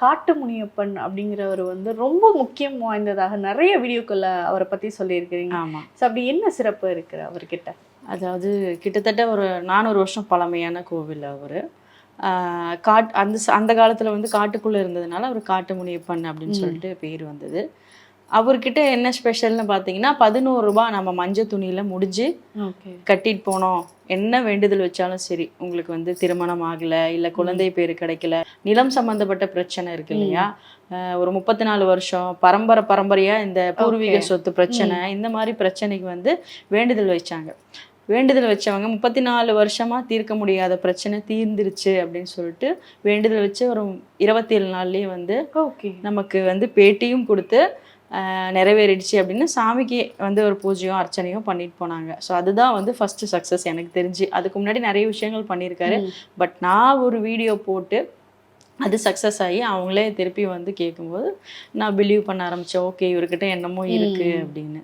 காட்டு முனியப்பன் அப்படிங்கிறவர் வந்து ரொம்ப முக்கியம் வாய்ந்ததாக நிறைய வீடியோக்கள்ல அவரை பத்தி சொல்லியிருக்கிறீங்க. ஆமாம் ஸோ அப்படி என்ன சிறப்பு இருக்கு அவர்கிட்ட? அதாவது கிட்டத்தட்ட ஒரு நானூறு வருஷம் பழமையான கோவில் அவர். காட் அந்த அந்த காலத்தில் வந்து காட்டுக்குள்ளே இருந்ததுனால அவர் காட்டு முனியப்பன் அப்படின்னு சொல்லிட்டு பேர் வந்தது. அவர்கிட்ட என்ன ஸ்பெஷல்னு பார்த்தீங்கன்னா பதினோரு ரூபாய் நம்ம மஞ்சள் துணியில் முடிஞ்சு கட்டிட்டு போனோம். என்ன வேண்டுதல் வச்சாலும் சரி உங்களுக்கு வந்து திருமணம் ஆகலை இல்லை குழந்தை பேர் கிடைக்கல நிலம் சம்பந்தப்பட்ட பிரச்சனை இருக்கு இல்லையா? ஒரு முப்பத்தி நாலு வருஷம் பரம்பரை பரம்பரையா இந்த பூர்வீக. சொத்து பிரச்சனை இந்த மாதிரி பிரச்சனைக்கு வந்து வேண்டுதல் வச்சாங்க. வேண்டுதல் வச்சவங்க முப்பத்தி நாலு வருஷமா தீர்க்க முடியாத பிரச்சனை தீர்ந்துருச்சு அப்படின்னு சொல்லிட்டு வேண்டுதல் வச்சு ஒரு இருபத்தி ஏழு நாள்லயே வந்து நமக்கு வந்து பேட்டியும் கொடுத்து நிறைவேறிடுச்சு அப்படின்னு சாமிக்கு வந்து ஒரு பூஜையும் அர்ச்சனையும் பண்ணிட்டு போனாங்க. ஸோ அதுதான் வந்து ஃபர்ஸ்ட் சக்ஸஸ் எனக்கு தெரிஞ்சு. அதுக்கு முன்னாடி நிறைய விஷயங்கள் பண்ணியிருக்காரு. பட் நான் ஒரு வீடியோ போட்டு அது சக்ஸஸ் ஆகி அவங்களே திருப்பி வந்து கேட்கும்போது நான் பிலீவ் பண்ண ஆரம்பித்தேன் ஓகே இவர்கிட்ட என்னமோ இருக்கு ம். அப்படின்னு.